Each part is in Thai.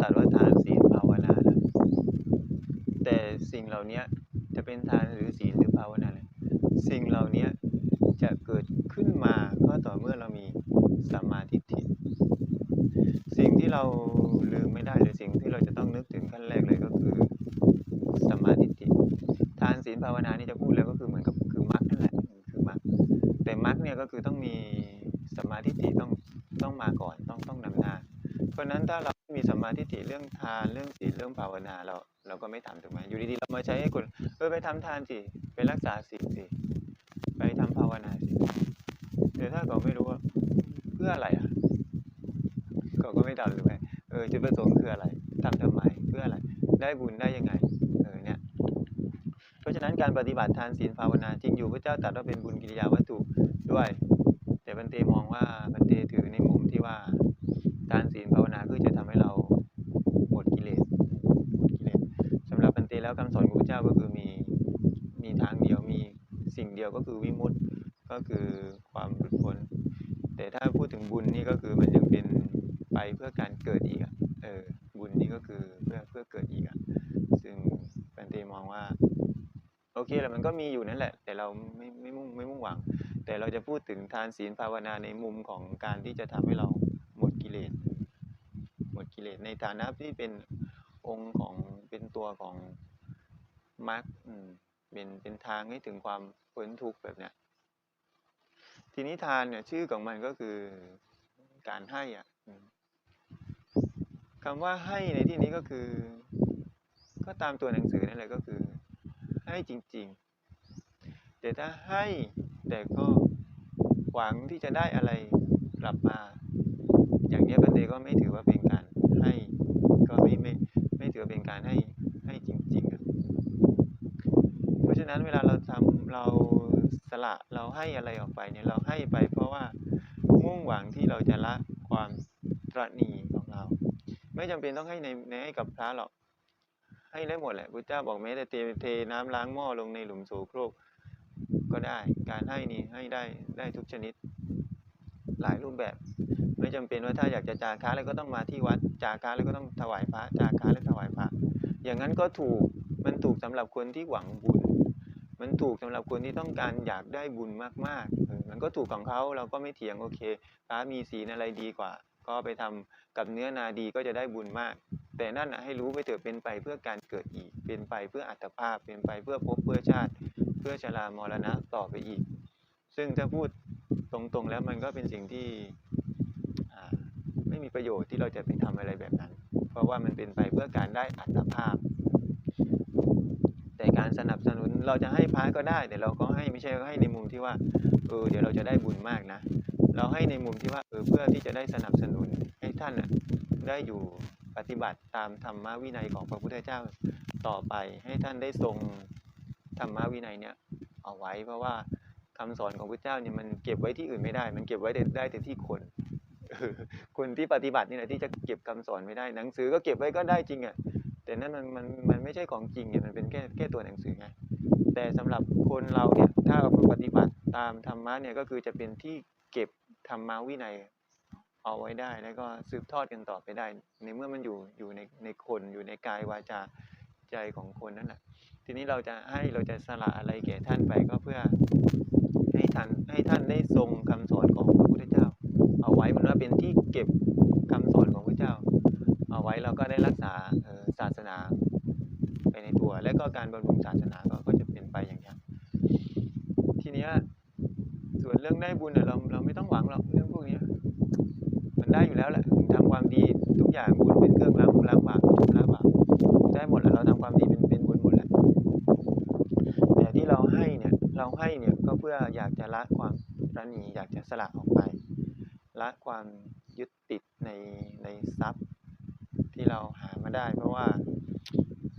ตรัสว่าทานศีลภาวนาแต่สิ่งเหล่านี้จะเป็นทานหรือศีลหรือภาวนาเนี่ยสิ่งเหล่านี้จะเกิดขึ้นมาก็ต่อเมื่อเรามีสัมมาทิฏฐิสิ่งที่เราลืมไม่ได้หรือสิ่งที่เราจะต้องนึกถึงขั้นแรกเลยก็คือสัมมาทิฏฐิทานศีลภาวนานี่จะพูดแล้วก็คือเหมือนกับคือมรรคนั่นแหละคือมรรคแต่มรรคเนี่ยก็คือต้องมีสัมมาทิฏฐิต้องต้องมาก่อนต้องต้องนำหน้าเพราะนั้นถ้าเรา ม่มีสัมมาทิฏฐิเรื่องทานเรื่องศีลเรื่องภาวนาเราเราก็ไม่ทำถูกไหมอยู่ดีๆเรามาใช้ให้คนเออไปทำทานสิไปรักษาศีลสิไปทำภาวนาสิแต่ถ้าเขาไม่รู้ว่าเพื่ออะไรอะเขาก็ไม่ทำถูกไหมเออจุดประสงค์คืออะไรทำทำไมเพื่ออะไร ได้บุญได้ยังไงเออเนี่ยเพราะฉะนั้นการปฏิบัติทานศีลภาวนาจริงอยู่พระเจ้าตรัสว่าเป็นบุญกิริยาวัตถุด้วย แต่บันเตมองว่าบันเตถือในมุมที่ว่าทานศีลภาวนาคือจะทำให้เราหมดกิเลสหมดกิเลสสำหรับปันเตแล้วคำสอนของพระเจ้าก็คือมีมีทางเดียวมีสิ่ง เดียวก็คือวิมุตติก็คือความหลุดพ้น แต่ถ้าพูดถึงบุญนี่ก็คือมันยังเป็นไปเพื่อการเกิดอีกอะเออบุญนี่ก็คือเพื่อเพื่อเกิดอีกอะซึ่งปันเตมองว่าโอเคแหละมันก็มีอยู่นั่นแหละ แต่เราไม่ไม่มุ่งไม่มุ่งหวัง แต่เราจะพูดถึงทานศีลภาวนาในมุมของการที่จะทำให้เราหมดกิเลสหมดกิเลสในฐานะที่เป็นองค์ของเป็นตัวของมรรค เป็นเป็นทางให้ถึงความพ้นทุกข์แบบเนี้ยทีนี้ทานเนี่ยชื่อของมันก็คือการให้อะคำว่าให้ในที่นี้ก็คือ ก็ตามตัวหนังสือนั่นแหละก็คือ ให้จริง ๆ แต่ถ้าให้แต่ก็หวังที่จะได้อะไรกลับมา อย่างนี้ยบันเดก็ไม่ถือว่าเป็นการให้ ก็ไม่ไม่ไม่ถือเป็นการให้ให้จริงๆอะเพราะฉะ นั้นเวลาเราทำเราสละเราให้อะไรออกไปเนี่ยเราให้ไปเพราะว่ามุ่งหวังที่เราจะละความตระนีของเรา ไม่จำเป็นต้องให้ในในให้กับพระหรอกให้ได้หมดแหละพุทธเจ้าบอกแม้แต่เทเทน้ำล้างหม้อลงในหลุมโสโครกก็ได้การให้นี่ให้ได้ได้ทุกชนิดหลายรูปแบบ ไม่จำเป็นว่าถ้าอยากจะจาค้าแล้วก็ต้องมาที่วัดจาค้าแล้วก็ต้องถวายพระจาค้าแล้วถวายพระอย่างนั้นก็ถูกมันถูกสำหรับคนที่หวังบุญ มันถูกสำหรับคนที่ต้องการอยากได้บุญมากๆมันก็ถูกของเขาเราก็ไม่เถียงโอเคพระมีศีลอะไรดีกว่า ก็ไปทำกับเนื้อนาดีก็จะได้บุญมาก แต่นั่นนะให้รู้ไปเถอะเป็นไปเพื่อการเกิดอีก เป็นไปเพื่ออัตภาพ เป็นไปเพื่อภพเพื่อชาติ เพื่อชรามรณะต่อไปอีก ซึ่งถ้าพูดตรงๆแล้วมันก็เป็นสิ่งที่ไม่มีประโยชน์ที่เราจะไปทำอะไรแบบนั้น เพราะว่ามันเป็นไปเพื่อการได้อัตภาพ แต่การสนับสนุน เราจะให้พระก็ได้ แต่เราก็ให้ไม่ใช่ให้ในมุมที่ว่าเออเดี๋ยวเราจะได้บุญมากนะ เราให้ในมุมที่ว่าเออเพื่อที่จะได้สนับสนุนให้ท่านน่ะได้อยู่ปฏิบัติตามธรรมวินัยของพระพุทธเจ้าต่อไปให้ท่านได้ทรงธรรมวินัยเนี้ยเอาไว้เพราะว่าคำสอนของพระเจ้าเนี่ยมันเก็บไว้ที่อื่นไม่ได้ มันเก็บไว้ได้แต่ที่คนคนที่ปฏิบัตินี่แหละที่จะเก็บคำสอนไม่ได้หนังสือก็เก็บไว้ก็ได้จริงอะ แต่นั่นมันมันมันไม่ใช่ของจริงเนี่ยมันเป็นแค่แค่ตัวหนังสือไงแต่สำหรับคนเราเนี่ยถ้าเอาปฏิบัติตามธรรมะเนี่ยก็คือจะเป็นที่เก็บธรรมะวินัยเอาไว้ได้ แล้วก็สืบทอดกันต่อไปได้ ในเมื่อมันอยู่อยู่ในในคนอยู่ในกายวาจาใจของคนนั่นแหละทีนี้เราจะให้เราจะสละอะไรแก่ท่านไปก็เพื่อให้ท่านให้ท่านได้ทรงคำสอนของพระพุทธเจ้า เอาไว้มันว่าเป็นที่เก็บคำสอน ไว้เราก็ได้รักษาศาสนาไปในตัว และก็การบำรุงศาสนาก็ก็จะเป็นไปอย่างนี้ทีนี้ส่วนเรื่องได้บุญเราเราไม่ต้องหวังหรอกเรื่องพวกนี้มันได้อยู่แล้วแหละทำความดีทุกอย่างบุญเป็นเครื่องล้างล้างบาปล้างบาปได้หมดแหละเราทำความดีเป็นเป็นบุญหมดแหละแต่ที่เราให้เนี่ยเราให้เนี่ยก็เพื่ออยากจะละความระหนีอยากจะสละออกไปละความยึดติดในในทรัพย์ ที่เราหามาได้ เพราะว่า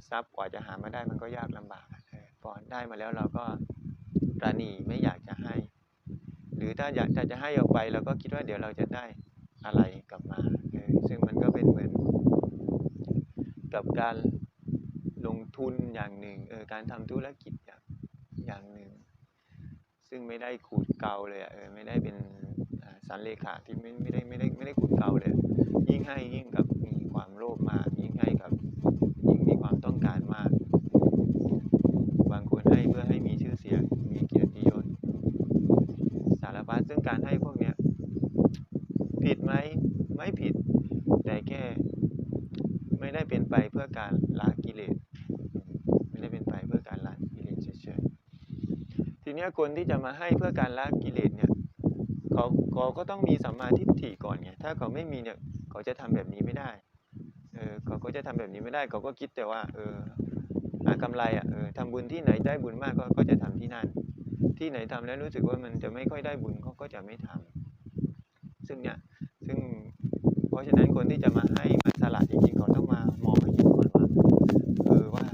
ทรัพย์กว่าจะหามาได้มันก็ยากลำบากพอได้มาแล้วเราก็ระหนีไม่อยากจะให้ หรือถ้าอยากจะจะให้ออกไปเราก็คิดว่าเดี๋ยวเราจะได้อะไรกลับมาซึ่งมันก็เป็นเหมือน กับการลงทุนอย่างหนึ่งเออการทำธุรกิจอย่างอย่างหนึ่ง ซึ่งไม่ได้ขูดเกาเลยอะเออไม่ได้เป็นอ่าสันเลขาที่ไม่ไม่ได้ไม่ได้ไม่ได้ขูดเกาเลย ยิ่งให้ยิ่งกับ ความโลภมากยิ่งให้กับยิ่งมีความต้องการมาก บางคนให้เพื่อให้มีชื่อเสียง มีเกียรติยศสารพัดซึ่งการให้พวกนี้ผิดไหมไม่ผิด แต่แค่ไม่ได้เป็นไปเพื่อการละกิเลสไม่ได้เป็นไปเพื่อการละกิเลสเฉยๆทีนี้คนที่จะมาให้เพื่อการละกิเลสเนี่ยเขาก็ต้องมีสัมมาทิฏฐิก่อนไงถ้าเขาไม่มีเนี่ยเขาจะทำแบบนี้ไม่ได้ ออเขาก็จะทำแบบนี้ไม่ได้เขาก็คิดแต่ว่าเออหากำไรอะเออทำบุญที่ไหนได้บุญมากก็ก็จะทำที่นั่น ที่ไหนทำแล้วรู้สึกว่ามันจะไม่ค่อยได้บุญเขาก็จะไม่ทำซึ่งเนี่ยซึ่งเพราะฉะนั้นคนที่จะมาให้มาสละจริงๆเขาต้องมามองให้เห็นก่อนว่าเออว่า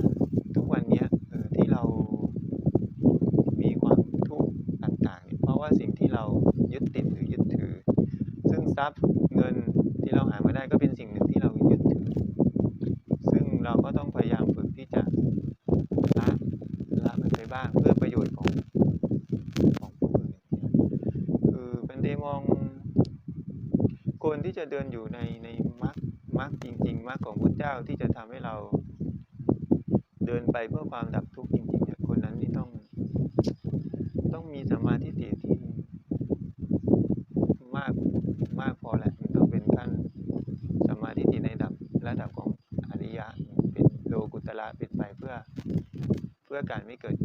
ทุกวันเนี้ยเออที่เรามีความทุกข์ต่างๆเนี่ยเพราะว่าสิ่งที่เรายึดติดหรือยึดถือ ซึ่งทรัพย์เงิน เราหามาได้ก็เป็นสิ่งหนึ่งที่เรายึดถือ ซึ่งเราก็ต้องพยายามฝึกที่จะละละมันไปบ้างเพื่อประโยชน์ของของผู้อื่นคือเป็นเดมองคนที่จะเดินอยู่ในในมรรคมรรคจริง ๆมรรคของพุทธเจ้าที่จะทำให้เราเดินไปเพื่อความดับทุกข์จริงๆเนี่ยคนนั้นนี่ต้อง ต้องมีสมาทิฏฐิที่มากมากพอแหละมันต้องเป็นขั้นสัมมาทิฏฐิใน ระดับระดับของอริยะเป็นโลกุตระเป็นไปเพื่อเพื่อการไม่เกิด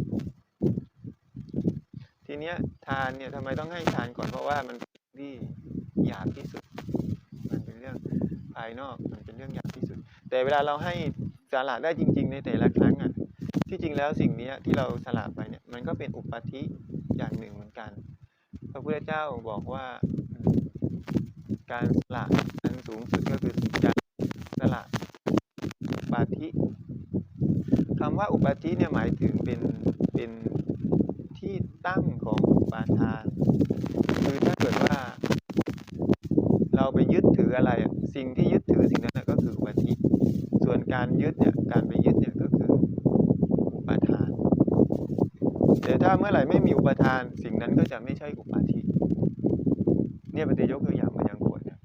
ทีเนี้ยทานเนี่ยทำไมต้องให้ทานก่อนเพราะว่ามันที่หยาบที่สุด มันเป็นเรื่องภายนอกมันเป็นเรื่องหยาบที่สุด แต่เวลาเราให้สละได้จริง ๆ ในแต่ละครั้งอะที่จริงแล้วสิ่งเนี้ยที่เราสละไปเนี่ยมันก็เป็นอุปาทิอย่างหนึ่งเหมือนกัน พระพุทธเจ้าบอกว่าการสละอันสูงสุดก็คือการ สละอุปาทิคำว่าอุปาทิเนี่ยหมายถึงเป็นเป็นที่ตั้งของอุปาทานคือถ้าเกิดว่า เราไปยึดถืออะไรสิ่งที่ยึดถือสิ่งนั้นก็คืออุปาทิส่วนการยึดเนี่ยการไปยึดเนี่ยก็คืออุปาทาน แต่ถ้าเมื่อไหร่ไม่มีอุปทาน สิ่งนั้นก็จะไม่ใช่อุปาทิเนี่ยปฏิยกตัวอย่างมาอย่างขวดเนี่ย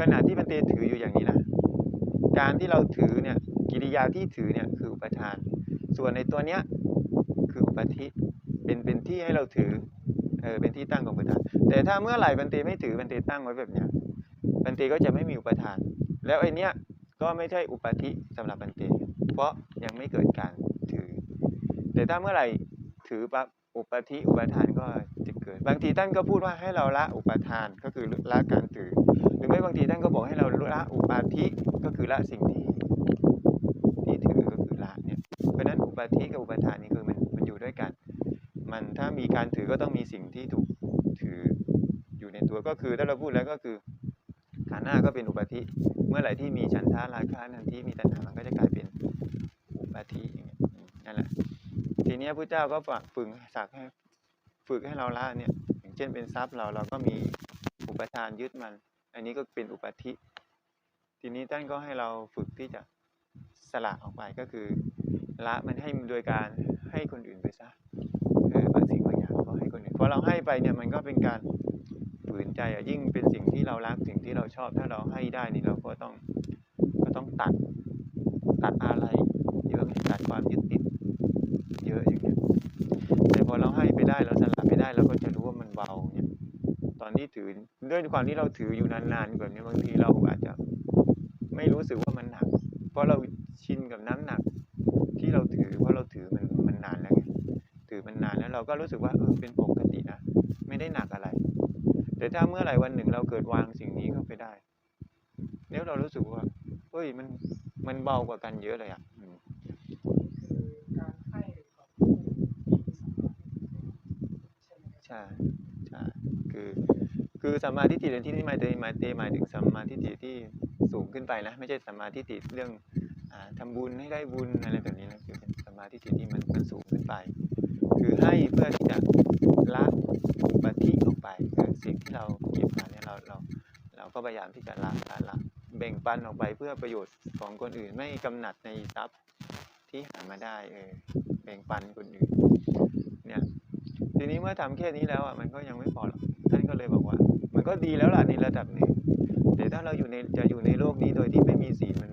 ขณะที่ปฏิถืออยู่อย่างนี้นะ การที่เราถือเนี่ยกิริยาที่ถือเนี่ยคืออุปทาน ส่วนในตัวเนี้ยคืออุปทิเป็นเป็นที่ให้เราถือเออเป็นที่ตั้งของอุปทาน แต่ถ้าเมื่อไหร่บันเตไม่ถือบันเตตั้งไว้แบบเนี้ยบันเตก็จะไม่มีอุปทาน แล้วไอเนี้ยก็ไม่ใช่อุปทิสำหรับบันเตเพราะยังไม่เกิดการถือ แต่ถ้าเมื่อไหร่ถือปั๊บ อุปาทิอุปทานก็จะเกิด บางทีท่านก็พูดว่าให้เราละอุปทานก็คือละการถือ หรือไม่บางทีท่านก็บอกให้เราละอุปาทิก็คือละสิ่งที่ที่ถือก็คือละเนี่ยเพราะฉะนั้นอุปาทิกับอุปทานนี่คือมันมันอยู่ด้วยกัน มันถ้ามีการถือก็ต้องมีสิ่งที่ถูกถืออยู่ในตัวก็คือถ้าเราพูดแล้วก็คือขาหน้าก็เป็นอุปาทิเมื่อไหร่ที่มีฉันทาราคะนันที่มีตัณหามันก็จะกลายเป็นอุปาทิอย่างเงี้ยนั่นแหละ ทีนี้พระเจ้าก็ฝากฝึกสักให้ฝึกให้เราละเนี่ย อย่างเช่นเป็นทรัพย์เราเราก็มีอุปทานยึดมัน อันนี้ก็เป็นอุปาทิทีนี้ท่านก็ให้เราฝึกที่จะสละออกไปก็คือ ละมันให้โดยการให้คนอื่นไปซะบางสิ่งบางอย่างก็ให้คนอื่นพอเราให้ไปเนี่ยมันก็เป็นการฝืนใจอะยิ่งเป็นสิ่งที่เรารักสิ่งที่เราชอบถ้าเราให้ได้นี่เราก็ต้องก็ต้องตัดตัดอะไร ที่ถือด้วยความที่เราถืออยู่นานๆแบบนี้บางทีเราอาจจะไม่รู้สึกว่ามันหนัก เพราะเราชินกับน้ำหนัก ที่เราถือเพราะเราถือมันมันนานแล้วไงถือมันนานแล้วเราก็รู้สึกว่าเออเป็นปกตินะไม่ได้หนักอะไร แต่ถ้าเมื่อไหร่วันหนึ่งเราเกิดวางสิ่งนี้เข้าไปได้แล้วเรารู้สึกว่าเฮ้ยมันมันเบากว่ากันเยอะเลยอะอืมคือการให้กับผู้มีสมาธิใช่ไหมครับใช่ใช่คือ คือสัมมาทิฏฐิในที่นี้หมายถึงหมายถึงหมายถึงสัมมาทิฏฐิที่สูงขึ้นไปนะไม่ใช่สัมมาทิฏฐิเรื่องอ่าทำบุญให้ได้บุญอะไรแบบนี้นะคือสัมมาทิฏฐิที่มันมันสูงขึ้นไป คือให้เพื่อที่จะละอุปธิออกไปคือสิ่งที่เราเก็บมาเนี่ยเราเราเราก็พยายามที่จะละละละแบ่งปันออกไปเพื่อประโยชน์ของคนอื่นไม่กำหนัดในทรัพย์ที่หามาได้เออแบ่งปันคนอื่นเนี่ยทีนี้เมื่อทำแค่นี้แล้วอะมันก็ยังไม่พอหรอก ท่านก็เลยบอกว่า มันก็ดีแล้วล่ะในระดับหนึ่งแต่ถ้าเราอยู่ในจะอยู่ในโลกนี้โดยที่ไม่มีศีลมัน